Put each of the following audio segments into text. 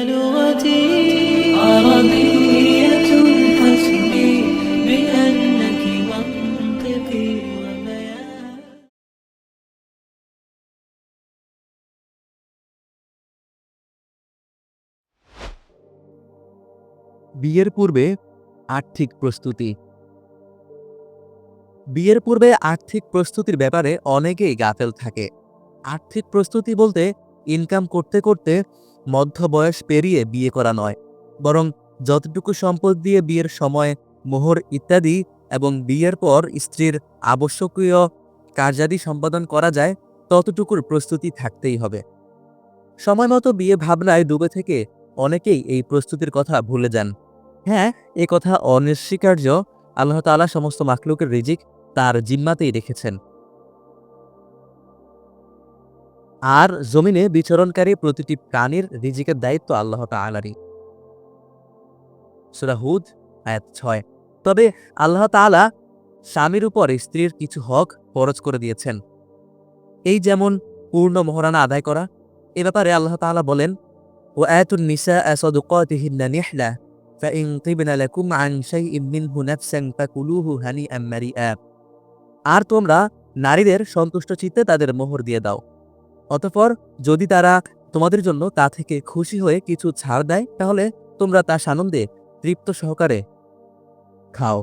لغتي عربية حسبي بأنك منطقي وبيان বিয়ের পূর্বে আর্থিক প্রস্তুতি বিয়ের পূর্বে আর্থিক প্রস্তুতির ব্যাপারে অনেকেই গাফেল থাকে আর্থিক প্রস্তুতি বলতে ইনকাম করতে করতে মধ্য বয়স পেরিয়ে বিয়ে করা নয়, বরং যতটুকু সম্পদ দিয়ে বিয়ের সময়, মোহর ইত্যাদি এবং বিয়ের পর স্ত্রীর আবশ্যকীয় কার্যাদি সম্পাদন করা যায়, ততটুকুর প্রস্তুতি থাকতেই হবে। সময় মতো বিয়ে ভাবনায় ডুবে থেকে অনেকেই এই প্রস্তুতির কথা ভুলে যান। হ্যাঁ এ কথা অনিস্বীকার্য, আল্লাহ তাআলা সমস্ত মাকলুকের রিজিক তার জিম্মাতেই রেখেছেন। আর জমিনে বিচরণকারী প্রতিটি প্রাণীর রিজিকের দায়িত্ব আল্লাহ তাআলারই সূরা হুদ আয়াত ছয় তবে আল্লাহ তাআলা স্বামীর উপর স্ত্রীর কিছু হক ফরজ করে দিয়েছেন এই যেমন পূর্ণ মহারানা আদায় করা এ ব্যাপারে আল্লাহ তাআলা বলেন ও আয়াতুন নিসা صدقاتهن نحلة فإن طبن لكم عن شيء منه نفسا فكلوه هنيئا مريئا আর তোমরা নারীদের সন্তুষ্ট চিত্তে তাদের মোহর দিয়ে দাও অতঃপর যদি তারা তোমাদের জন্য তা থেকে খুশি হয়ে কিছু ছাড় দেয়, তাহলে তোমরা তা সানন্দে তৃপ্ত সহকারে খাও।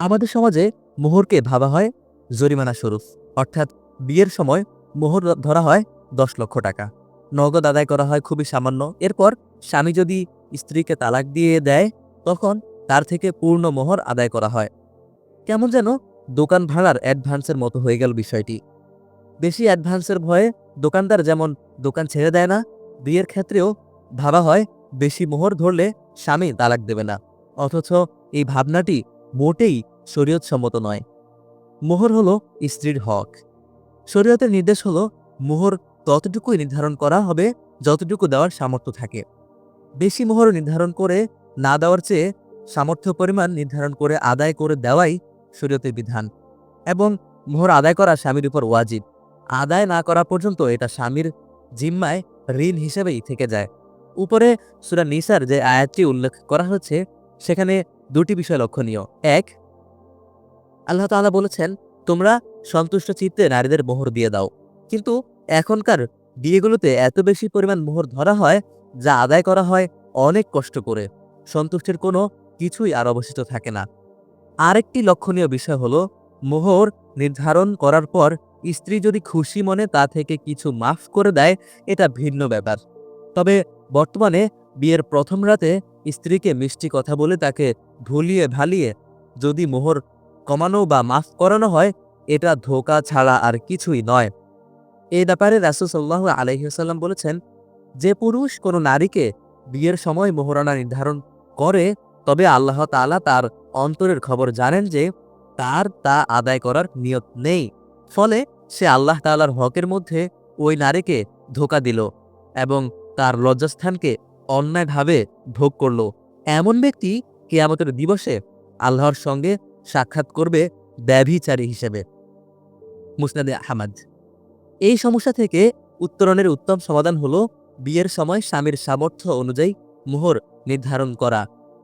আমাদের সমাজে মোহরকে ভাবা হয় জরিমানা স্বরূপ। অর্থাৎ বিয়ের সময় মোহর ধরা হয় দশ লক্ষ টাকা। নগদ আদায় করা হয় খুবই সামান্য। এরপর স্বামী যদি স্ত্রীকে তালাক দিয়ে দেয়, তখন তার থেকে পূর্ণ মোহর আদায় করা হয়। কেমন যেন দোকান ভাড়ার অ্যাডভান্সের মতো হয়ে গেল বিষয়টি। বেশি অ্যাডভান্সের ভয়ে দোকানদার যেমন দোকান ছেড়ে দেয় না, বিয়ের ক্ষেত্রেও ভাবা হয় বেশি মোহর ধরলে স্বামী তালাক দেবে না। অথচ এই ভাবনাটি মোটেই শরীয়তসম্মত নয়। মোহর হলো স্ত্রীর হক। শরীয়তের নির্দেশ হলো মোহর ততটুকুই নির্ধারণ করা হবে যতটুকু দেওয়ার সামর্থ্য থাকে। বেশি মোহর নির্ধারণ করে না দেওয়ার চেয়ে সামর্থ্য পরিমাণ নির্ধারণ করে আদায় করে দেওয়াই শরীয়তের বিধান এবং মোহর আদায় করা স্বামীর উপর ওয়াজিব। আদায় না করা পর্যন্ত এটা স্বামীর জিম্মায় ঋণ হিসেবেই থেকে যায়। উপরে সুরা নিসার যে আয়াতটি উল্লেখ করা হচ্ছে সেখানে দুটি বিষয় লক্ষণীয়। এক, আল্লাহ তাআলা বলেছেন, তোমরা সন্তুষ্ট চিত্তে নারীদের মোহর দিয়ে দাও। কিন্তু এখনকার বিয়েগুলোতে এত বেশি পরিমাণ মোহর ধরা হয়, যা আদায় করা হয় অনেক কষ্ট করে। সন্তুষ্টির কোনো কিছুই আর অবশিষ্ট থাকে না। আরেকটি লক্ষণীয় বিষয় হল, মোহর নির্ধারণ করার পর স্ত্রী যদি খুশি মনে তা থেকে কিছু মাফ করে দেয়, এটা ভিন্ন ব্যাপার। তবে বর্তমানে বিয়ের প্রথম রাতে স্ত্রীকে মিষ্টি কথা বলে তাকে ভুলিয়ে ভালিয়ে যদি মোহর কমানো বা মাফ করানো হয়, এটা ধোকা ছাড়া আর কিছুই নয়। এ ব্যাপারে রাসুল সাল্লাহ আলহিহাল্লাম বলেছেন, যে পুরুষ কোনো নারীকে বিয়ের সময় মোহরানা নির্ধারণ করে তবে আল্লাহ তাআলা তার অন্তরের খবর জানেন যে তার তা আদায় করার নিয়ত নেই। ফলে সে আল্লাহ তাআলার হকের মধ্যে ওই নারীকে ধোকা দিল এবং তার লজ্জাস্থানকে অন্যায়ভাবে ভোগ করল। এমন ব্যক্তি কেয়ামতের দিবসে আল্লাহর সঙ্গে সাক্ষাৎ করবে ব্যভিচারী হিসেবে। মুসনাদে আহমদ। এই সমস্যা থেকে উত্তরণের উত্তম সমাধান হলো বিয়ের সময় স্বামীর সামর্থ্য অনুযায়ী মোহর নির্ধারণ করা।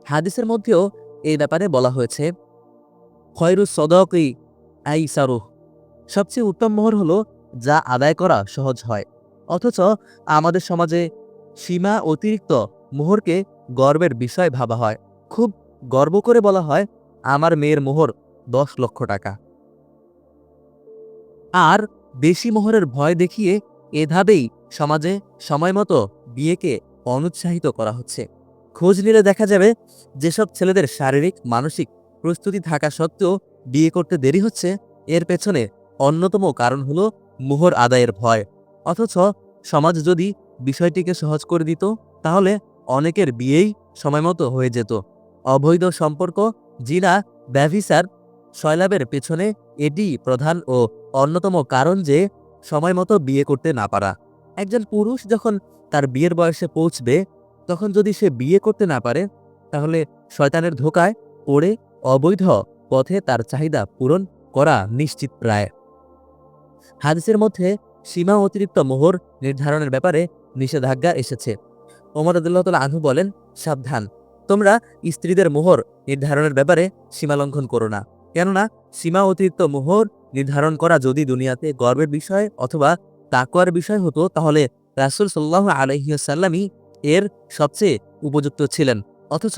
হাদিসের মধ্যেও এই ব্যাপারে বলা হয়েছে খয়রু সদকই আই সারুহ সবচেয়ে উত্তম মোহর হলো যা আদায় করা সহজ হয়। অথচ আমাদের সমাজে সীমা অতিরিক্ত মোহরকে গর্বের বিষয় ভাবা হয়। খুব গর্ব করে বলা হয়, আমার মেয়ের মোহর দশ লক্ষ টাকা। আর বেশি মোহরের ভয় দেখিয়ে এভাবেই সমাজে সময়মতো বিয়েকে অনুৎসাহিত করা হচ্ছে। খোঁজ নিলে দেখা যাবে যেসব ছেলেদের শারীরিক, মানসিক প্রস্তুতি থাকা সত্ত্বেও বিয়ে করতে দেরি হচ্ছে, এর পেছনে অন্যতম কারণ হলো মোহর আদায়ের ভয়। অথচ সমাজ যদি বিষয়টিকে সহজ করে দিত, তাহলে অনেকের বিয়েই সময়মতো হয়ে যেত। অবৈধ সম্পর্ক, জিনা ব্যভিসার শয়লাভের পেছনে এটি প্রধান ও অন্যতম কারণ যে সময়মতো বিয়ে করতে না পারা। একজন পুরুষ যখন তার বিয়ের বয়সে পৌঁছবে তখন যদি সে বিয়ে করতে না পারে, তাহলে শয়তানের ধোকায় পড়ে অবৈধ পথে তার চাহিদা পূরণ করা নিশ্চিত প্রায়। হাদিসের মধ্যে সীমা অতিরিক্ত মোহর নির্ধারণের ব্যাপারে নিষেধাজ্ঞা এসেছে। ওমর আদুল্লাহ তালা বলেন, সাবধান। তোমরা স্ত্রীদের মোহর নির্ধারণের ব্যাপারে সীমা লঙ্ঘন করো না। কেননা সীমা অতিরিক্ত মোহর নির্ধারণ করা যদি দুনিয়াতে গর্বের বিষয় অথবা তাকওয়ার বিষয় হতো, তাহলে রাসুল সাল্লাহ আলহিহাসাল্লামই এর সবচেয়ে উপযুক্ত ছিলেন। অথচ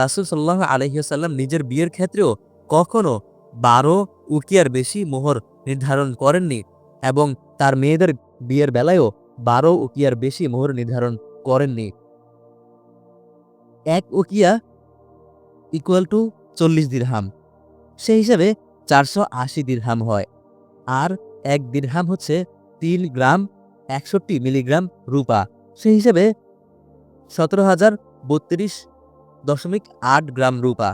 রাসুল সাল্লাহ আলহিহাসাল্লাম নিজের বিয়ের ক্ষেত্রেও কখনো বারো উকিয়ার বেশি মোহর নির্ধারণ করেননি এবং তার মেয়েদের বিয়ের বেলায়ও বারো উকিয়ার বেশি মোহর নির্ধারণ করেননি। এক উকিয়া ইকুয়াল টু চল্লিশ দিরহাম সেই হিসাবে চারশো আশি দিরহাম হয়। আর এক দিরহাম হচ্ছে তিন গ্রাম একষট্টি মিলিগ্রাম রূপা, সেই হিসেবে সতেরো হাজার বত্রিশ দশমিক আট গ্রাম রূপা।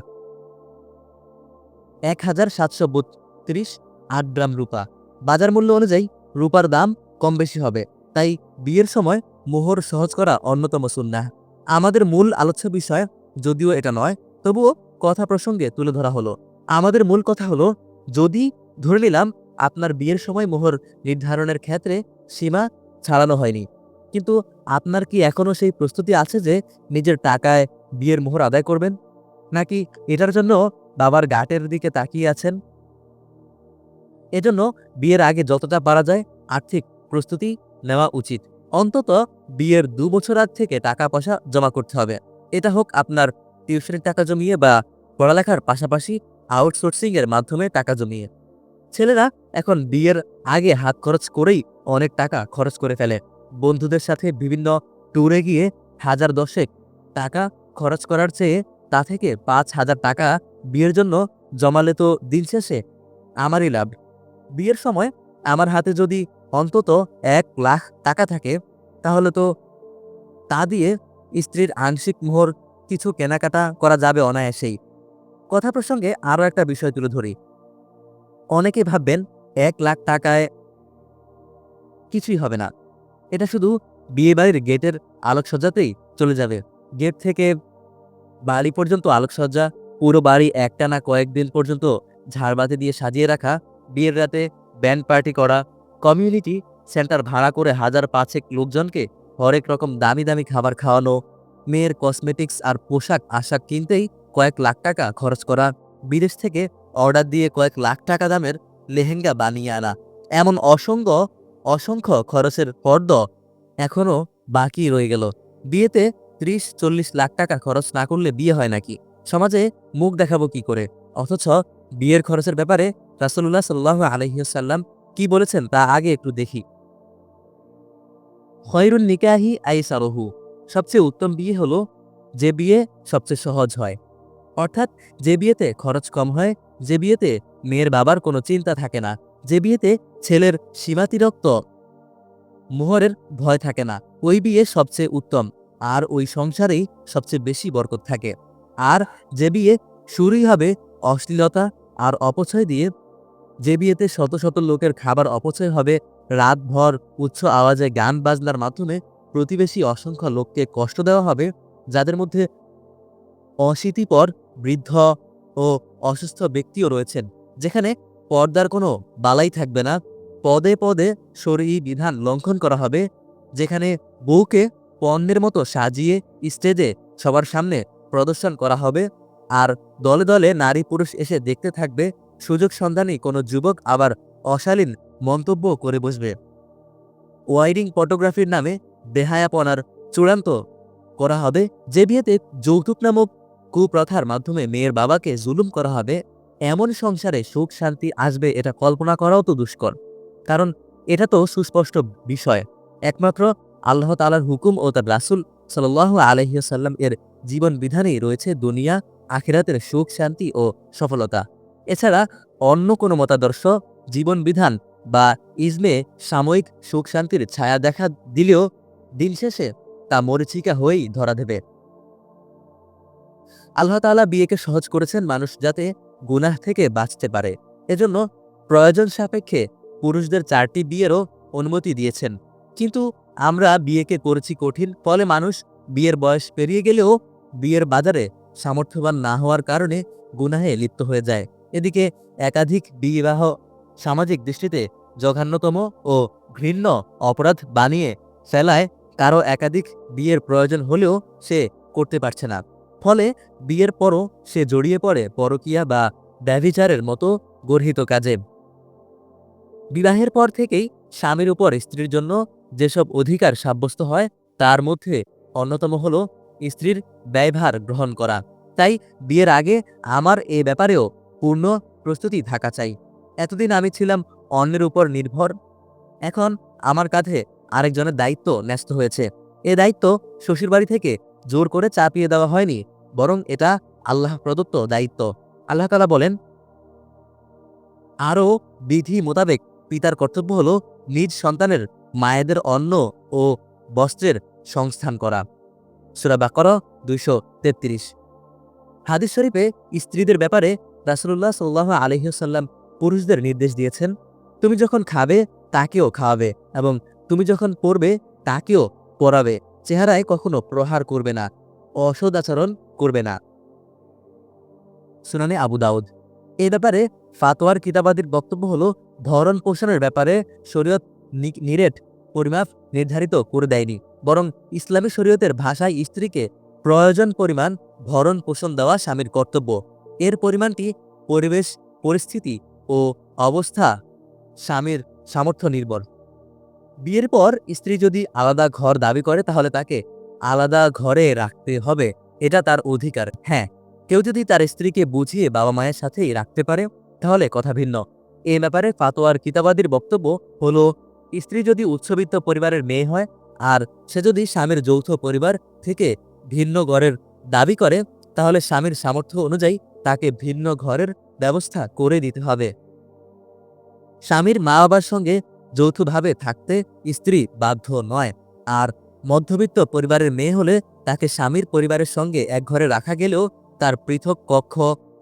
এক হাজার সাতশো বত্রিশ আট গ্রাম রূপা। বাজার মূল্য অনুযায়ী রূপার দাম কম বেশি হবে, তাই বিয়ের সময় মোহর সহজ করা অন্যতম সুন্নাহ। আমাদের মূল আলোচ্য বিষয় যদিও এটা নয়, তবুও কথা প্রসঙ্গে তুলে ধরা হলো। আমাদের মূল কথা হলো, যদি ধরে নিলাম আপনার বিয়ের সময় মোহর নির্ধারণের ক্ষেত্রে সীমা ছাড়ানো হয়নি কিন্তু আপনার কি এখনও সেই প্রস্তুতি আছে যে নিজের টাকায় বিয়ের মোহর আদায় করবেন? নাকি এটার জন্য বাবার গাটের দিকে তাকিয়ে আছেন? এজন্য বিয়ের আগে যতটা পারা যায় আর্থিক প্রস্তুতি নেওয়া উচিত। অন্তত বিয়ের দু বছর আগ থেকে টাকা পয়সা জমা করতে হবে। এটা হোক আপনার টিউশনের টাকা জমিয়ে বা পড়ালেখার পাশাপাশি আউটসোর্সিং এর মাধ্যমে টাকা জমিয়ে। ছেলেরা এখন বিয়ের আগে হাত খরচ করেই অনেক টাকা খরচ করে ফেলে। বন্ধুদের সাথে বিভিন্ন ট্যুরে গিয়ে হাজার দশেক টাকা খরচ করার চেয়ে তা থেকে পাঁচ হাজার টাকা বিয়ের জন্য জমালে তো দিন শেষে আমারই লাভ। বিয়ের সময় আমার হাতে যদি অন্তত এক লাখ টাকা থাকে, তাহলে তো তা দিয়ে স্ত্রীর আংশিক মোহর কিছু কেনাকাটা করা যাবে অনায়াসেই। কথা প্রসঙ্গে আরও একটা বিষয় তুলে ধরি। অনেকে ভাববেন এক লাখ টাকায় কিছুই হবে না। এটা শুধু বিয়েবাড়ির গেটের আলোকসজ্জাতেই চলে যাবে। গেট থেকে বাড়ি পর্যন্ত আলোকসজ্জা, পুরো বাড়ি একটানা কয়েকদিন পর্যন্ত ঝাড়বাতি দিয়ে সাজিয়ে রাখা, বিয়ের রাতে ব্যান্ড পার্টি করা, কমিউনিটি সেন্টার ভাড়া করে হাজার পাঁচেক লোকজনকে হরেক রকম দামি দামি খাবার খাওয়ানো, মেয়ের কসমেটিক্স আর পোশাক আশাক কিনতেই কয়েক লাখ টাকা খরচ করা, বিদেশ থেকে অর্ডার দিয়ে কয়েক লাখ টাকা দামের লেহেঙ্গা বানিয়ে আনা। এমন অসংখ্য অসংখ্য খরচের পর্দ এখনও বাকি রয়ে গেল। বিয়েতে ত্রিশ, চল্লিশ লাখ টাকা খরচ না করলে বিয়ে হয় নাকি? সমাজে মুখ দেখাবো কি করে? অথচ বিয়ের খরচের ব্যাপারে রাসুল্লাহ সাল্লাহ আলহিসাল্লাম কি বলেছেন তা আগে একটু দেখি। খয়রুন নিকাহি আইসারহু। সবচেয়ে উত্তম বিয়ে হলো যে বিয়ে সবচেয়ে সহজ হয়। অর্থাৎ যে বিয়েতে খরচ কম হয়, যে বিয়েতে মেয়ের বাবার কোনো চিন্তা থাকে না। যে বিয়েতে ছেলের সীমাতিরক্ত মোহরের ভয় থাকে না, ওই বিয়ে সবচেয়ে উত্তম, আর ওই সংসারেই সবচেয়ে বেশি বরকত থাকে। আর যে বিয়ে শুরুই হবে অশ্লীলতা আর অপচয় দিয়ে, যে বিয়েতে শত শত লোকের খাবার অপচয় হবে, রাতভর উচ্চ আওয়াজে গান বাজনার মাধ্যমে প্রতিবেশী অসংখ্য লোককে কষ্ট দেওয়া হবে, যাদের মধ্যে অশীতিপর, বৃদ্ধ ও অসুস্থ ব্যক্তিও রয়েছেন, যেখানে পর্দার কোনো বালাই থাকবে না। পদে পদে শরীরী বিধান লঙ্ঘন করা হবে, যেখানে বউকে পণ্যের মতো সাজিয়ে স্টেজে সবার সামনে প্রদর্শন করা হবে। আর দলে দলে নারী পুরুষ এসে দেখতে থাকবে, সুযোগ সন্ধানী কোনো যুবক আবার অশালীন মন্তব্য করে বসবে। ওয়াইডিং ফটোগ্রাফির নামে বেহায়াপনার চূড়ান্ত করা হবে, যে বিয়েতে যৌতুক নামক কুপ্রথার মাধ্যমে মেয়ের বাবাকে জুলুম করা হবে। এমন সংসারে সুখ, শান্তি আসবে এটা কল্পনা করাও তো দুষ্কর। কারণ এটা তো সুস্পষ্ট বিষয়। একমাত্র আল্লাহ তালার হুকুম ও তার রাসুল সাল্লাহ আলহিসাল্লাম এর জীবন বিধানেই রয়েছে দুনিয়া, আখিরাতের সুখ, শান্তি ও সফলতা। এছাড়া অন্য কোনো মতাদর্শ, জীবন বিধান বা ইজমে সাময়িক সুখ, শান্তির ছায়া দেখা দিলেও দিন শেষে তা মরিচিকা হয়েই ধরা দেবে। আল্লাহ তাআলা বিয়েকে সহজ করেছেন মানুষ যাতে গুনাহ থেকে বাঁচতে পারে। এজন্য প্রয়োজন সাপেক্ষে পুরুষদের চারটি বিয়েরও অনুমতি দিয়েছেন। কিন্তু আমরা বিয়েকে করেছি কঠিন, ফলে মানুষ বিয়ের বয়স পেরিয়ে গেলেও বিয়ের বাজারে সামর্থ্যবান না হওয়ার কারণে গুনাহে লিপ্ত হয়ে যায়। এদিকে একাধিক বিবাহ সামাজিক দৃষ্টিতে জঘন্যতম ও ঘৃণ্য অপরাধ বানিয়ে ফেলায় কারও একাধিক বিয়ের প্রয়োজন হলেও সে করতে পারছে না। ফলে বিয়ের পরও সে জড়িয়ে পড়ে পরকীয়া বা ব্যভিচারের মতো গর্হিত কাজে। বিবাহের পর থেকেই স্বামীর উপর স্ত্রীর জন্য যেসব অধিকার সাব্যস্ত হয়, তার মধ্যে অন্যতম হল স্ত্রীর ব্যয়ভার গ্রহণ করা। তাই বিয়ের আগে আমার এ ব্যাপারেও পূর্ণ প্রস্তুতি থাকা চাই। এতদিন আমি ছিলাম অন্যের উপর নির্ভর। এখন আমার কাঁধে আরেকজনের দায়িত্ব ন্যস্ত হয়েছে। এ দায়িত্ব শ্বশুরবাড়ি থেকে জোর করে চাপিয়ে দেওয়া হয়নি, বরং এটা আল্লাহ প্রদত্ত দায়িত্ব। আল্লাহ তালা বলেন, আরও বিধি মোতাবেক পিতার কর্তব্য হল নিজ সন্তানের মায়েদের অন্ন ও বস্ত্রের সংস্থান করা। সুরা বাকর দুইশো তেত্রিশ। হাদিস শরীফে স্ত্রীদের ব্যাপারে রাসুল্লাহ সাল্লাহ আলহিহসাল্লাম পুরুষদের নির্দেশ দিয়েছেন, তুমি যখন খাবে, তাকেও খাওয়াবে এবং তুমি যখন পড়বে, তাকেও পড়াবে। চেহারায় কখনো প্রহার করবে না অসদ আচরণ করবে না। সুনানে আবু দাউদ। এ ব্যাপারে ফাতোয়ার কিতাবাদির বক্তব্য হল ভরণ পোষণের ব্যাপারে শরীয়ত নিরেট পরিমাপ নির্ধারিত করে দেয়নি, বরং ইসলামী শরীয়তের ভাষায় স্ত্রীকে প্রয়োজন পরিমাণ ভরণ পোষণ দেওয়া স্বামীর কর্তব্য। এর পরিমাণটি পরিবেশ, পরিস্থিতি ও অবস্থা স্বামীর সামর্থ্য নির্ভর। বিয়ের পর স্ত্রী যদি আলাদা ঘর দাবি করে, তাহলে তাকে আলাদা ঘরে রাখতে হবে। এটা তার অধিকার। হ্যাঁ কেউ যদি তার স্ত্রীকে বুঝিয়ে বাবা মায়ের সাথেই রাখতে পারে, তাহলে কথা ভিন্ন। এ ব্যাপারে ফাতোয়ার কিতাবাদির বক্তব্য হলো, স্ত্রী যদি উচ্চবিত্ত পরিবারের মেয়ে হয়, আর সে যদি স্বামীর যৌথ পরিবার থেকে ভিন্ন ঘরের দাবি করে, তাহলে স্বামীর সামর্থ্য অনুযায়ী তাকে ভিন্ন ঘরের ব্যবস্থা করে দিতে হবে। স্বামীর মা বাবার সঙ্গে যৌথভাবে থাকতে স্ত্রী বাধ্য নয়। আর মধ্যবিত্ত পরিবারের মেয়ে হলে তাকে স্বামীর পরিবারের সঙ্গে এক ঘরে রাখা গেলেও তার পৃথক কক্ষ,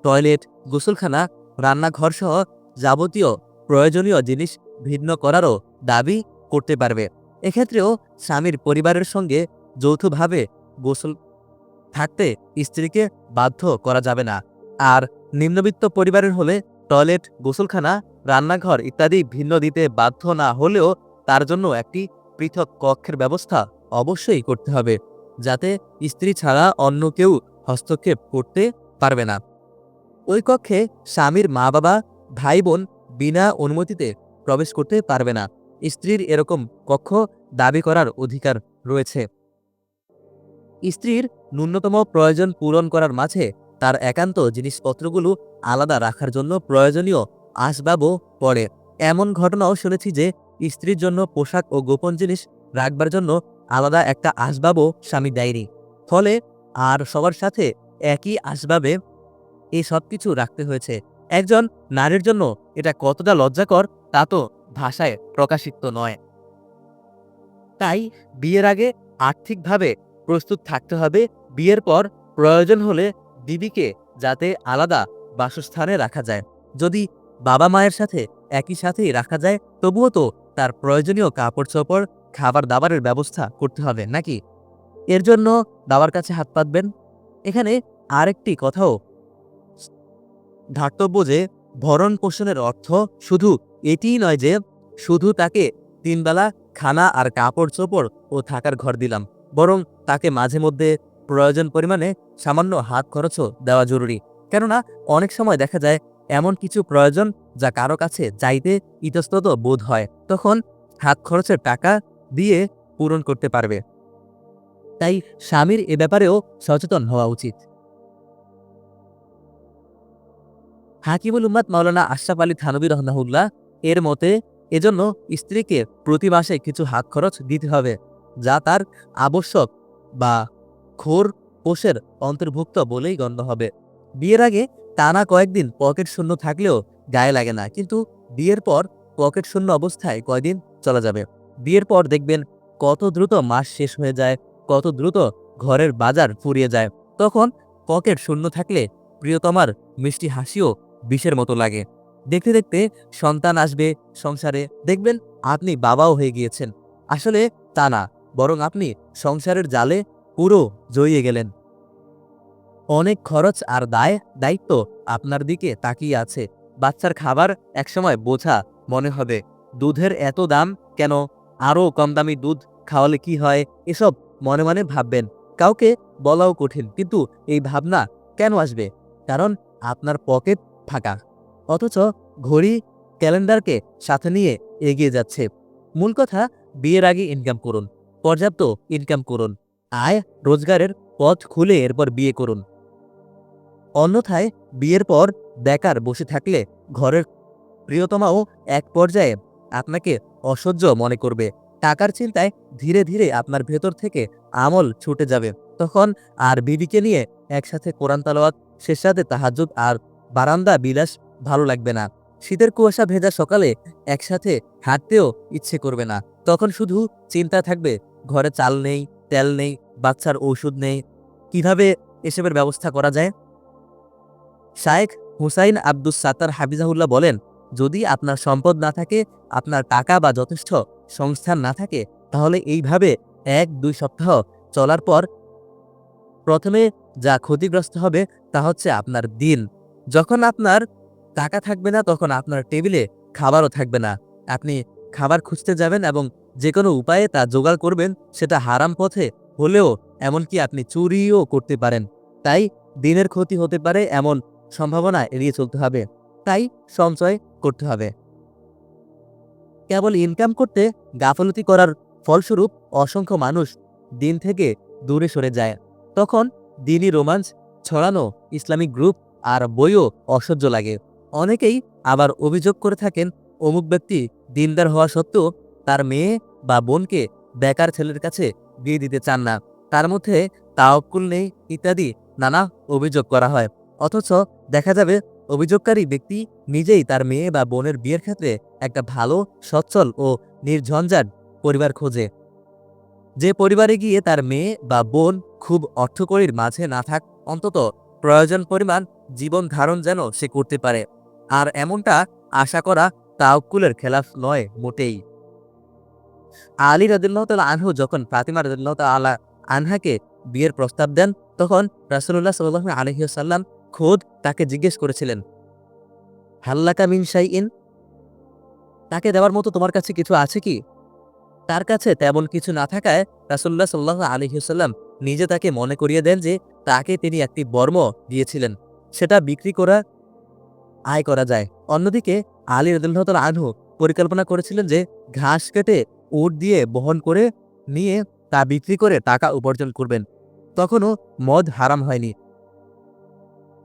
টয়লেট, গোসলখানা রান্নাঘর সহ যাবতীয় প্রয়োজনীয় জিনিস ভিন্ন করারও দাবি করতে পারবে। এক্ষেত্রেও স্বামীর পরিবারের সঙ্গে যৌথভাবে গোসল থাকতে স্ত্রীকে বাধ্য করা যাবে না। আর নিম্নবিত্ত পরিবারের হলে টয়লেট, গোসলখানা রান্নাঘর ইত্যাদি ভিন্ন দিতে বাধ্য না হলেও তার জন্য একটি পৃথক কক্ষের ব্যবস্থা অবশ্যই করতে হবে, যাতে স্ত্রী ছাড়া অন্য কেউ হস্তক্ষেপ করতে পারবে না। ওই কক্ষে স্বামীর মা বাবা ভাই বোন বিনা অনুমতিতে প্রবেশ করতে পারবে না। স্ত্রীর এরকম কক্ষ দাবি করার অধিকার রয়েছে। স্ত্রীর ন্যূনতম প্রয়োজন পূরণ করার মাঝে তার একান্ত জিনিসপত্রগুলো আলাদা রাখার জন্য প্রয়োজনীয় আসবাবও পড়ে। এমন ঘটনাও শুনেছি যে, স্ত্রীর জন্য পোশাক ও গোপন জিনিস রাখবার জন্য আলাদা একটা আসবাবও স্বামী দেয়নি। ফলে আর সবার সাথে একই আসবাবে এই সব কিছু রাখতে হয়েছে। একজন নারীর জন্য এটা কতটা লজ্জাকর তা তো ভাষায় প্রকাশিত নয়। তাই বিয়ের আগে আর্থিকভাবে প্রস্তুত থাকতে হবে। বিয়ের পর প্রয়োজন হলে বিবিকে যাতে আলাদা বাসস্থানে রাখা যায়। যদি বাবা মায়ের সাথে একই সাথেই রাখা যায়, তবুও তো তার প্রয়োজনীয় কাপড় চোপড় খাবার দাবারের ব্যবস্থা করতে হবে, নাকি? এর জন্য বাবার কাছে হাত পাতবেন। এখানে আরেকটি কথাও। ধার্তব্য যে ভরণ পোষণের অর্থ শুধু এটিই নয় যে শুধু তাকে তিনবেলা খানা আর কাপড় চোপড় ও থাকার ঘর দিলাম, বরং তাকে মাঝে মধ্যে প্রয়োজন পরিমাণে সামান্য হাত খরচও দেওয়া জরুরি। কেননা অনেক সময় দেখা যায় এমন কিছু প্রয়োজন যা কারও কাছে চাইতে ইতস্তত বোধ হয়, তখন হাত খরচের টাকা দিয়ে পূরণ করতে পারবে। তাই স্বামীর এ ব্যাপারেও সচেতন হওয়া উচিত। হাকিমুল উম্মাদ মাওলানা আশরাফ আলী থানবী রহমাহুল্লাহ এর মতে, এজন্য স্ত্রীকে প্রতি মাসে কিছু হাত খরচ দিতে হবে, যা তার আবশ্যক বা খোর পোষের অন্তর্ভুক্ত বলেই গণ্য হবে। বিয়ের আগে টানা কয়েকদিন পকেট শূন্য থাকলেও গায়ে লাগে না, কিন্তু বিয়ের পর পকেট শূন্য অবস্থায় কয়দিন চলা যাবে? বিয়ের পর দেখবেন কত দ্রুত মাস শেষ হয়ে যায়, কত দ্রুত ঘরের বাজার ফুরিয়ে যায়। তখন পকেট শূন্য থাকলে প্রিয়তমার মিষ্টি হাসিও বিষের মতো লাগে। দেখতে দেখতে সন্তান আসবে সংসারে, দেখবেন আপনি বাবাও হয়ে গিয়েছেন। আসলে তা না, বরং আপনি সংসারের জালে পুরো জড়িয়ে গেলেন। অনেক খরচ আর দায়, দায়িত্ব আপনার দিকে তাকিয়ে আছে। বাচ্চার খাবার একসময় বোঝা মনে হবে, দুধের এত দাম কেন? আরও কম দামি দুধ খাওয়ালে কি হয়? এসব মনে মনে ভাববেন। কাউকে বলাও কঠিন, কিন্তু এই ভাবনা কেন আসবে? কারণ আপনার পকেট ফাঁকা। অথচ ঘড়ি ক্যালেন্ডারকে সাথে নিয়ে এগিয়ে যাচ্ছে। মূল কথা, বিয়ের আগে ইনকাম করুন, পর্যাপ্ত ইনকাম করুন। আয়, রোজগারের পথ খুলে এরপর বিয়ে করুন। অন্যথায় বিয়ের পর বেকার বসে থাকলে ঘরের প্রিয়তমাও এক পর্যায়ে আপনাকে অসহ্য মনে করবে। টাকার চিন্তায় ধীরে ধীরে আপনার ভেতর থেকে আমল ছুটে যাবে। তখন আর বিবিকে নিয়ে একসাথে কোরআন তালাওয়াত শেষ সাথে তাহাজুদ আর বারান্দা বিলাস ভালো লাগবে না। শীতের কুয়াশা ভেজা সকালে একসাথে হাঁটতেও ইচ্ছে করবে না। তখন শুধু চিন্তা থাকবে, ঘরে চাল নেই, তেল নেই, বাচ্চার ঔষধ নেই। কীভাবে এসবের ব্যবস্থা করা যায়? শায়েখ হুসাইন আব্দুস সাত্তার হাফিজাহুল্লাহ বলেন, যদি আপনার সম্পদ না থাকে, আপনার টাকা বা যথেষ্ট সংস্থান না থাকে, তাহলে এইভাবে এক, দুই সপ্তাহ চলার পর প্রথমে যা ক্ষতিগ্রস্ত হবে তা হচ্ছে আপনার দিন। যখন আপনার টাকা থাকবে না, তখন আপনার টেবিলে খাবারও থাকবে না। আপনি খাবার খুঁজতে যাবেন এবং যে কোনো উপায়ে তা জোগাড় করবেন, সেটা হারাম পথে হলেও এমনকি আপনি চুরিও করতে পারেন। তাই দিনের ক্ষতি হতে পারে এমন সম্ভাবনা এড়িয়ে চলতে হবে। তাই সঞ্চয় করতে হবে। কেবল ইনকাম করতে গাফলতি করার ফলস্বরূপ অসংখ্য মানুষ দিন থেকে দূরে সরে যায়। তখন দিনই রোমাঞ্চ ছড়ানো ইসলামিক গ্রুপ আর বইও অসহ্য লাগে। অনেকেই আবার অভিযোগ করে থাকেন, অমুক ব্যক্তি দিনদার হওয়া সত্ত্বেও তার মেয়ে বা বোনকে বেকার ছেলের কাছে বিয়ে দিতে চান না। তার মধ্যে তাওকুল নেই ইত্যাদি নানা অভিযোগ করা হয়। অথচ দেখা যাবে অভিযোগকারী ব্যক্তি নিজেই তার মেয়ে বা বোনের বিয়ের ক্ষেত্রে একটা ভালো, সচ্ছল ও নির্ঝঞ্ঝাট পরিবার খোঁজে। যে পরিবারে গিয়ে তার মেয়ে বা বোন খুব অর্থকরীর মাঝে না থাক, অন্তত প্রয়োজন পরিমাণ জীবন ধারণ যেন সে করতে পারে। আর এমনটা আশা করা তাওকুলের খেলাফ নয় মোটেই। আলী রাদিল্লাহ আনহু যখন ফাতিমা রাদিল্লাহ আলা আনহাকে বিয়ের প্রস্তাব দেন, তখন রাসুল্লাহ সাল্লাহ আলহিউসাল্লাম খোদ তাকে জিজ্ঞেস করেছিলেন, হাল্লাকা মিন ইন তাকে দেওয়ার মতো তোমার কাছে কিছু আছে কি? তার কাছে তেমন কিছু না থাকায় রাসুল্লাহ সাল্লাহ আলহিউসাল্লাম নিজে তাকে মনে করিয়ে দেন যে তাকে তিনি একটি বর্ম দিয়েছিলেন, সেটা বিক্রি করা, আয় করা যায়। অন্যদিকে আলী রদুল্লাহ আনহু পরিকল্পনা করেছিলেন যে ঘাস কেটে উট দিয়ে বহন করে নিয়ে তা বিক্রি করে টাকা উপার্জন করবেন। তখনও মদ হারাম হয়নি।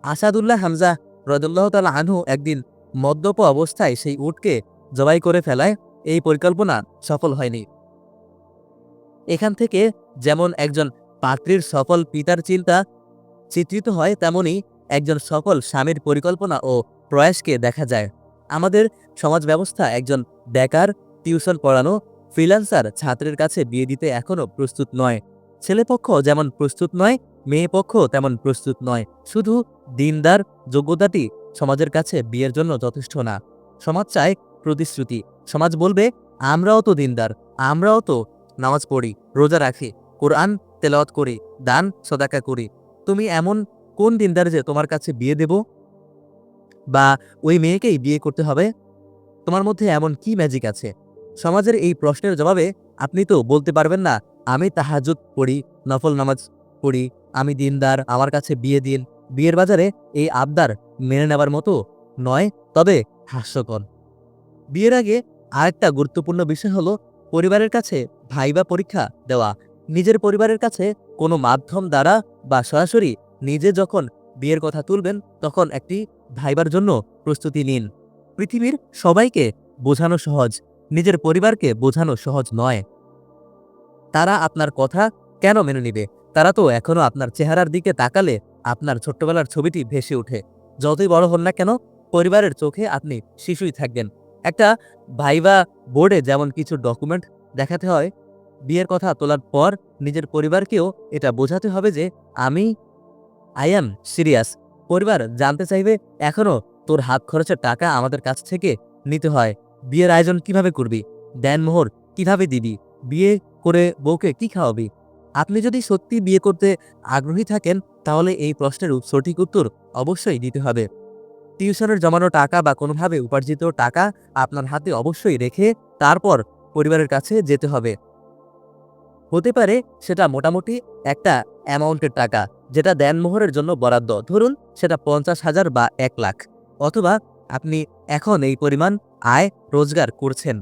আসাদুল্লাহ হামজা রদুল্লাহ তালা আনহু একদিন মদ্যপ অবস্থায় সেই উটকে জবাই করে ফেলায়। এই পরিকল্পনা সফল হয়নি। এখান থেকে যেমন একজন পাত্রীর সফল পিতার চিন্তা চিত্রিত হয়, তেমনি একজন সফল স্বামীর পরিকল্পনা ও প্রয়াসকে দেখা যায়। আমাদের সমাজ ব্যবস্থা একজন বেকার, টিউশন পড়ানো, ফ্রিল্যান্সার ছাত্রের কাছে বিয়ে দিতে এখনও প্রস্তুত নয়। ছেলেপক্ষ যেমন প্রস্তুত নয় মেয়ে পক্ষ তেমন প্রস্তুত নয়। শুধু দিনদার যোগ্যতাটি সমাজের কাছে বিয়ের জন্য যথেষ্ট না। সমাজ চায় প্রতিশ্রুতি। সমাজ বলবে, আমরাও তো দিনদার, আমরাও তো নামাজ পড়ি, রোজা রাখি, কোরআন তেলাওয়াত করি, দান, সদাকা করি। তুমি এমন কোন দিনদার যে তোমার কাছে বিয়ে দেব? বা, ওই মেয়েকেই বিয়ে করতে হবে? তোমার মধ্যে এমন কি ম্যাজিক আছে? সমাজের এই প্রশ্নের জবাবে আপনি তো বলতে পারবেন না, আমি তাহাজুদ পড়ি, নফল নামাজ পড়ি আমি দিনদার, আমার কাছে বিয়ে দিন। বিয়ের বাজারে এই আবদার মেনে নেবার মতো নয়, তবে হাস্যকর। বিয়ের আগে আরেকটা গুরুত্বপূর্ণ বিষয় হলো পরিবারের কাছে ভাইবা পরীক্ষা দেওয়া। নিজের পরিবারের কাছে কোনো মাধ্যম দ্বারা বা সরাসরি নিজে যখন বিয়ের কথা তুলবেন, তখন একটি ভাইবার জন্য প্রস্তুতি নিন। পৃথিবীর সবাইকে বোঝানো সহজ, নিজের পরিবারকে বোঝানো সহজ নয়। তারা আপনার কথা কেন মেনে নিবে? তারা তো এখনও আপনার চেহারার দিকে তাকালে আপনার ছোট্টবেলার ছবিটি ভেসে ওঠে। যতই বড় হন না কেন, পরিবারের চোখে আপনি শিশুই থাকবেন। একটা ভাইবা বোর্ডে যেমন কিছু ডকুমেন্ট দেখাতে হয়, বিয়ের কথা তোলার পর নিজের পরিবারকেও এটা বোঝাতে হবে যে আমি আই অ্যাম সিরিয়াস পরিবার জানতে চাইবে, এখনও তোর হাত খরচের টাকা আমাদের কাছ থেকে নিতে হয়। বিয়ের আয়োজন কীভাবে করবি? দেনমোহর, কীভাবে দিবি? বিয়ে করে বউকে কি খাওয়াবি? আপনি যদি সত্যি বিয়ে করতে আগ্রহী থাকেন, তাহলে এই প্রশ্নের সঠিক উত্তর অবশ্যই দিতে হবে। টিউশনের জমানো টাকা বা কোনোভাবে উপার্জিত টাকা আপনার হাতে অবশ্যই রেখে তারপর পরিবারের কাছে যেতে হবে। হতে পারে সেটা মোটামুটি একটা অ্যামাউন্টের টাকা, যেটা দেনমোহরের জন্য বরাদ্দ। ধরুন সেটা পঞ্চাশ হাজার বা এক লাখ। অথবা আপনি এখন এই পরিমাণ আয় রোজগার করছেন।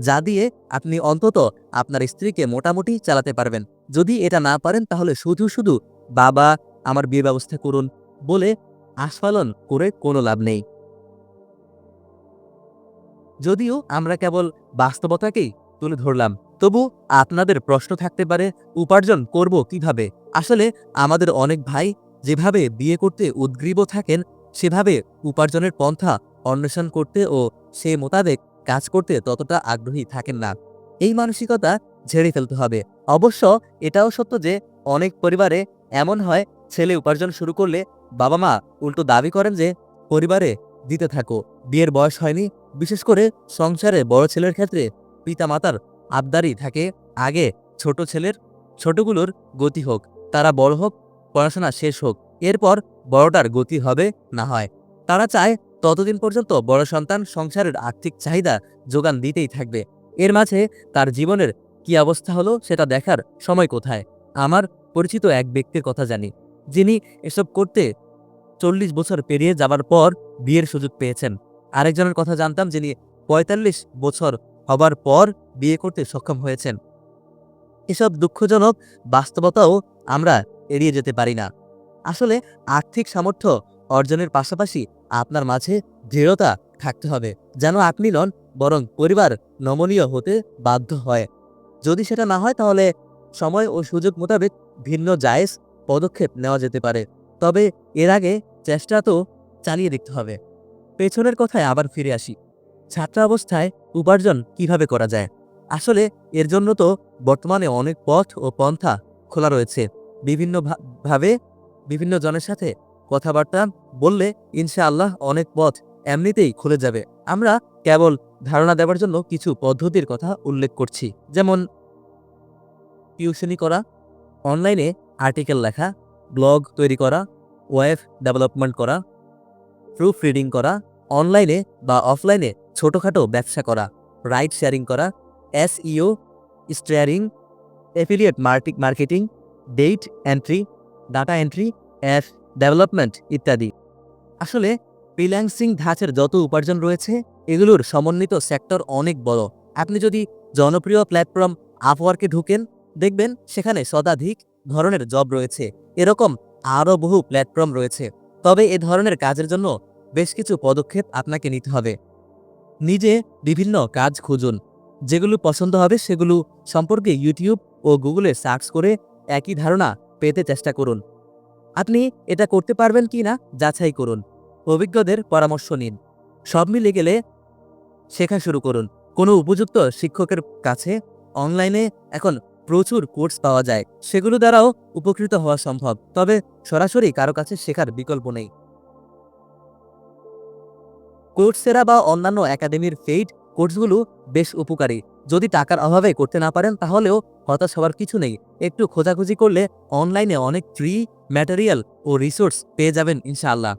যা দিয়ে আপনি অন্তত আপনার স্ত্রীকে মোটামুটি চালাতে পারবেন। যদি এটা না পারেন, তাহলে শুধু শুধু, বাবা, আমার বিয়ে ব্যবস্থা করুন বলে আস্ফালন করে কোনো লাভ নেই। যদিও আমরা কেবল বাস্তবতাকেই তুলে ধরলাম, তবু আপনাদের প্রশ্ন থাকতে পারে, উপার্জন করব কীভাবে? আসলে আমাদের অনেক ভাই যেভাবে বিয়ে করতে উদ্গ্রীব থাকেন, সেভাবে উপার্জনের পন্থা অন্বেষণ করতে ও সে মোতাবেক কাজ করতে ততটা আগ্রহী থাকেন না। এই মানসিকতা ঝেড়ে ফেলতে হবে। অবশ্য এটাও সত্য যে অনেক পরিবারে এমন হয়, ছেলে উপার্জন শুরু করলে বাবা মা উল্টো দাবি করেন যে, পরিবারে দিতে থাকো। বিয়ের বয়স হয়নি। বিশেষ করে সংসারে বড় ছেলের ক্ষেত্রে পিতামাতার আবদারি থাকে। আগে ছোট ছেলের, ছোটগুলোর গতি হোক, তারা বড় হোক, পড়াশোনা শেষ হোক। এরপর বড়টার গতি হবে না হয়। তারা চায় ততদিন পর্যন্ত বড় সন্তান সংসারের আর্থিক চাহিদা যোগান দিতেই থাকবে। এর মাঝে তার জীবনের কি অবস্থা হলো সেটা দেখার সময় কোথায়? আমার পরিচিত এক ব্যক্তির কথা জানি। যিনি এসব করতে চল্লিশ বছর পেরিয়ে যাবার পর বিয়ের সুযোগ পেয়েছেন। আরেকজনের কথা জানতাম যিনি পঁয়তাল্লিশ বছর হবার পর বিয়ে করতে সক্ষম হয়েছেন। এসব দুঃখজনক বাস্তবতাও আমরা এড়িয়ে যেতে পারি না। আসলে আর্থিক সামর্থ্য অর্জনের পাশাপাশি আপনার মাঝে দৃঢ়তা থাকতে হবে, যেন আপনি নন, বরং পরিবার নমনীয় হতে বাধ্য হয়। যদি সেটা না হয়, তাহলে সময় ও সুযোগ মোতাবেক ভিন্ন জায়েজ পদক্ষেপ নেওয়া যেতে পারে। তবে এর আগে চেষ্টা তো চালিয়ে দেখতে হবে। পেছনের কথায় আবার ফিরে আসি। ছাত্রাবস্থায় উপার্জন কীভাবে করা যায়? আসলে এর জন্য তো বর্তমানে অনেক পথ ও পন্থা খোলা রয়েছে। বিভিন্ন ভা- ভাবে বিভিন্ন জনের সাথে কথাবার্তা বললে ইনশাআল্লাহ অনেক পথ এমনিতেই খুলে যাবে। আমরা কেবল ধারণা দেওয়ার জন্য কিছু পদ্ধতির কথা উল্লেখ করছি। যেমন টিউশনি করা, অনলাইনে আর্টিকেল লেখা, ব্লগ তৈরি করা, ওয়েব ডেভেলপমেন্ট করা প্রুফ রিডিং করা, অনলাইনে বা অফলাইনে ছোটোখাটো ব্যবসা করা রাইড শেয়ারিং করা, SEO, steering, affiliate marketing, date entry, data entry, app development ইত্যাদি। আসলে ফ্রিল্যান্সিং ধাঁচের যত উপার্জন রয়েছে, এগুলোর সমন্বিত সেক্টর অনেক বড়। আপনি যদি জনপ্রিয় প্ল্যাটফর্ম আপওয়ার্কে ঢুকেন, দেখবেন সেখানে শতাধিক ধরনের জব রয়েছে। এরকম আরও বহু প্ল্যাটফর্ম রয়েছে। তবে এ ধরনের কাজের জন্য বেশ কিছু পদক্ষেপ আপনাকে নিতে হবে। নিজে বিভিন্ন কাজ খুঁজুন। যেগুলো পছন্দ হবে, সেগুলো সম্পর্কে ইউটিউব ও গুগলে সার্চ করে একই ধারণা পেতে চেষ্টা করুন। আপনি এটা করতে পারবেন কি না, যাচাই করুন। অভিজ্ঞদের পরামর্শ নিন। সব মিলে গেলে শেখা শুরু করুন। কোনো উপযুক্ত শিক্ষকের কাছে অনলাইনে এখন প্রচুর কোর্স পাওয়া যায়। সেগুলো দ্বারাও উপকৃত হওয়া সম্ভব। তবে সরাসরি কারও কাছে শেখার বিকল্প নেই। কোর্সেরা বা অন্যান্য একাডেমির ফেইড কোর্সগুলো বেশ উপকারী। যদি টাকার অভাবে করতে না পারেন, তাহলেও হতাশ হওয়ার কিছু নেই। একটু খোঁজাখুঁজি করলে অনলাইনে অনেক ফ্রি ম্যাটেরিয়াল ও রিসোর্স পেয়ে যাবেন, ইনশাআল্লাহ।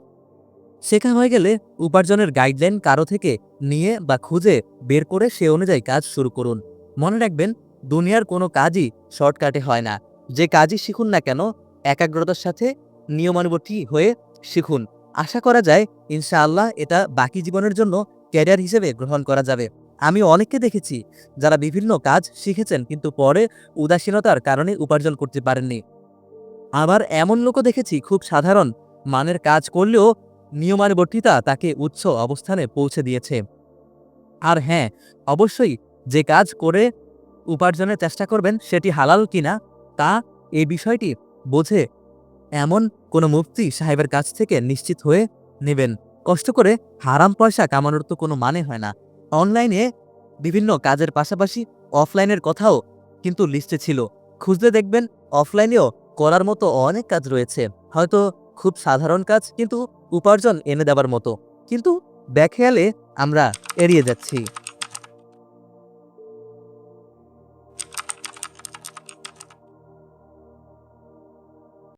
শেখা হয়ে গেলে উপার্জনের গাইডলাইন কারও থেকে নিয়ে বা খুঁজে বের করে সে অনুযায়ী কাজ শুরু করুন। মনে রাখবেন, দুনিয়ার কোনো কাজই শর্টকাটে হয় না। যে কাজই শিখুন না কেন, একাগ্রতার সাথে নিয়মানুবর্তী হয়ে শিখুন। আশা করা যায়, ইনশাআল্লাহ এটা বাকি জীবনের জন্য ক্যারিয়ার হিসেবে গ্রহণ করা যাবে। আমি অনেককে দেখেছি যারা বিভিন্ন কাজ শিখেছেন কিন্তু পরে উদাসীনতার কারণে উপার্জন করতে পারেননি। আবার এমন লোকও দেখেছি খুব সাধারণ মানের কাজ করলেও নিয়মানুবর্তিতা তাকে উচ্চ অবস্থানে পৌঁছে দিয়েছে। আর হ্যাঁ অবশ্যই যে কাজ করে উপার্জনের চেষ্টা করবেন সেটি হালাল কিনা তা এই বিষয়টি বোঝে এমন কোনো মুফতি সাহেবের কাছ থেকে নিশ্চিত হয়ে নেবেন। কষ্ট করে হারাম পয়সা কামানোর তো কোনো মানে হয় না। অনলাইনে বিভিন্ন কাজের পাশাপাশি অফলাইনের কথাও কিন্তু লিস্টে ছিল। খুঁজলে দেখবেন, অফলাইনেও করার মতো অনেক কাজ রয়েছে। হয়তো খুব সাধারণ কাজ, কিন্তু উপার্জন এনে দেওয়ার মতো। কিন্তু ব্যাখেয়ালে আমরা এড়িয়ে যাচ্ছি।